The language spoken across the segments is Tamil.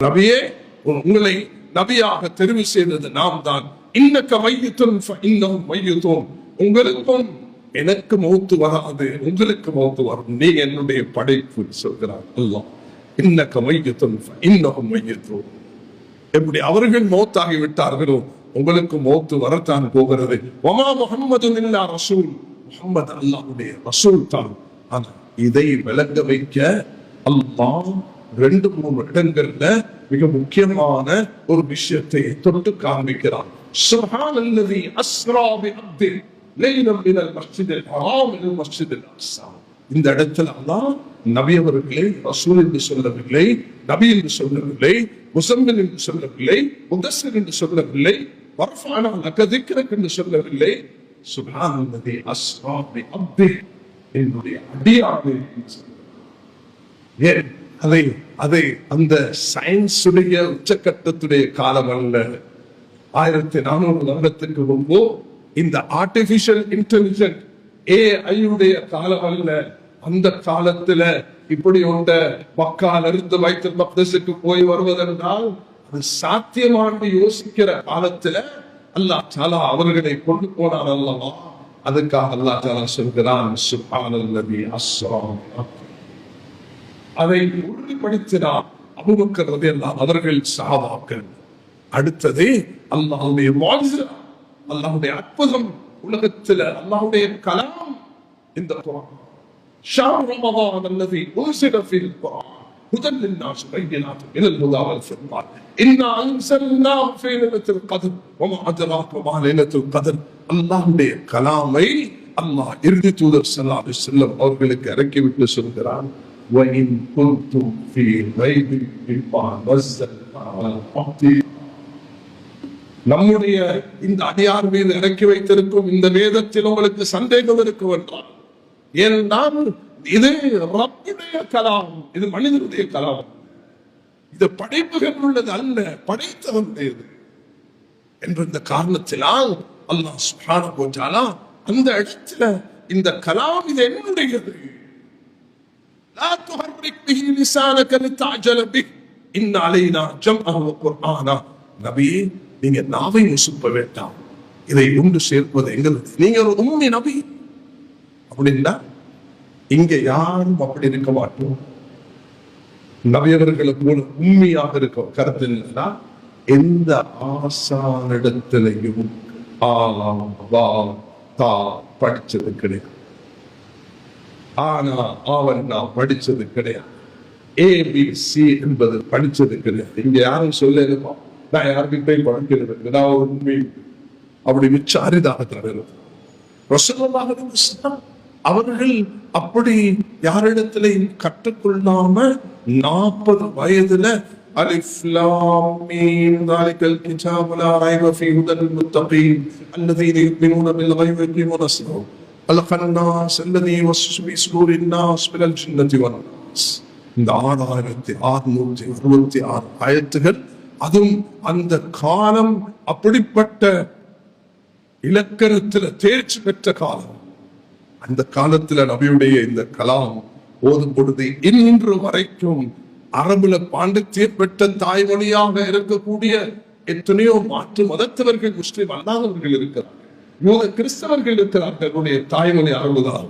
நபியே உங்களை நபியாக தெரிவு செய்தது நாம் தான் இன்னக்க மையத்தும் இன்னும் மையத்தும் உங்களுக்கும் எனக்கு மௌத்து வராது உங்களுக்கு மௌத்து வரும் நீ என்னுடைய படைப்பு சொல்கிறார் அல்லாஹ். இன்னக்க மையத்தும் இன்னும் மையத்தும் எப்படி அவர்கள் மௌத்தாகி விட்டார்களோ உங்களுக்கு மௌத்து வரத்தான் போகிறது. ஒமா முகம்மது இல்லா ரசூல். முகம்மது அல்லாவுடைய ரசூல் தான். ஆனா இதை விளங்க வைக்க அல்லாஹ் ரெண்டு மூணு இடங்கள்ல மிக முக்கியமான ஒரு விஷயத்தை தொட்டு காண்பிக்கிறான். சுப்ஹான் அல்லதி அஸ்ரா பி அப்தி லைலம் மினல் இந்த இடத்துல அல்லாஹ் நபி அவர்களை ரசூல் என்று சொல்லவில்லை நபி என்று சொல்லவில்லை முசம்மன் என்று சொல்லவில்லை முதஸ்ஸிர் என்று சொல்லவில்லை வர்ஃபானா லக என்று சொல்லவில்லை. சுப்ஹான் அல்லதி அஸ்ரா பி அப்தி என்னுடைய அடியாறு என்று ஏன்? அதை அதை அந்த சயின்ஸுடைய உச்சக்கட்டத்துடைய காலம் அல்ல ஆயிரத்தி நானூறு வருடத்துக்கு முன்பு இந்த ஆர்டிபிஷியல் இன்டெலிஜென்ட் ஏஐயுடைய காலம் அல்ல அந்த காலத்துல இப்படி உண்ட மக்கால் இருந்து வைத்த மக்தசுக்கு போய் வருவதென்றால் அது சாத்தியமானு யோசிக்கிற காலத்துல அல்லாஹ் சாலா அவர்களை கொண்டு போனார் அல்லவா? அதுக்காக அல்லாஹ் சாலா சொல்கிறான் சுப்ஹானல்லதி அஸ்ரா அதை உறுதிப்படுத்தினார் அபுபக்கர் எல்லாம் அவர்கள் சாவாக்கள் அடுத்தது அல்லாஹுடைய அல்லாஹுடைய அற்புதம் உலகத்துல அல்லாஹுடைய கலாம் இந்த குரான். அல்லது உசிரஃபில் குரான். هدى للناس بينات من அல்லாஹுடைய கலாமை அல்லாஹ் இறுதி தூதர் சல்லா செல்லம் அவர்களுக்கு இறக்கிவிட்டு சொல்கிறான். وإن كنتم في ريب مما نزلنا على عبدنا நம்முடைய இந்த அடியார் மீது இறக்கி வைத்திருக்கும் இந்த வேதத்தில் உங்களுக்கு சந்தேகம் இருக்கும் என்றால் ஏனென்றால் இது ரப்புடைய கலாம் இது மனிதனுடைய கலாம் இது படைப்புகள் உள்ளது அல்ல படைத்தவனுடையது என்ற இந்த காரணத்தினால் அல்லாஹ் சுப்ஹானஹு வ தஆலா அந்த இடத்துல இந்த கலாம் இது என்னுடையது لا تحرك به لسانك لتعجل به إن علينا جمعه وقرآنا நபி நீங்க நாவை முசுப்ப வேண்டாம் இதை ஒன்று சேர்ப்பது எங்களுக்கு நீங்க ஒரு உண்மை நபி அப்படின்னா இங்க யாரும் அப்படி இருக்க மாட்டோம் நபியவர்களை போல உண்மையாக இருக்க கருத்து என்னன்னா எந்த ஆசானிடத்திலையும் ஆலா வா தா படிச்சது கிடையாது ஆனா அவன் நான் படிச்சது கிடையாது. ஏபிசி என்பது படிச்சது கிடையாது. இங்க யாரும் சொல்லலுமா நான் யாருக்கிட்டையும் படிக்கிறது நான் ஒரு உண்மை அப்படி மிச்ச அரிதாக ரசூலுல்லாஹி அலைஹி அவர்கள் அப்படி யாரிடத்திலையும் கற்றுக்கொள்ளாம நாற்பது வயதுல அலிஃப் லாம் மீம் ذلك الكتاب لا ريب فيه هدى للمتقين الذين يؤمنون بالغيب ويقيمون الصلاة خلق الناس الذي يوسوس في صدور الناس من الجنة والناس இந்த ஆறாயிரத்தி அறுநூத்தி அறுபத்தி ஆறு ஆயிரத்துகள் அதுவும் அந்த காலம் அப்படிப்பட்ட இலக்கணத்துல தேர்ச்சி பெற்ற காலம் அந்த காலத்துல நபியுடைய இந்த கலாம் ஓதும் பொழுது இன்று வரைக்கும் அரபுல பாண்டித்யம் பெற்ற தாய்மொழியாக இருக்கக்கூடிய எத்தனையோ மாற்று மதத்தவர்கள் முஸ்லிம் அல்லாதவர்கள் இருக்கிறார்கள் யூத கிறிஸ்தவர்கள் இருக்கிறார்கள். தாய்மொழி அரபுதான்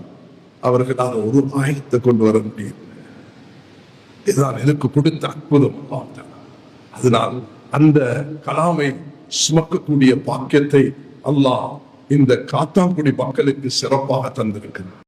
அவர்களால் ஒரு ஆயத்தை கொண்டு வர முடியும். இதுதான் எனக்கு கொடுத்த அற்புதம். அதனால் அந்த கலாமை சுமக்கக்கூடிய பாக்கியத்தை அல்லாஹ் இந்த காத்தாங்குடி மக்களுக்கு சிறப்பாக தந்திருக்கிறார்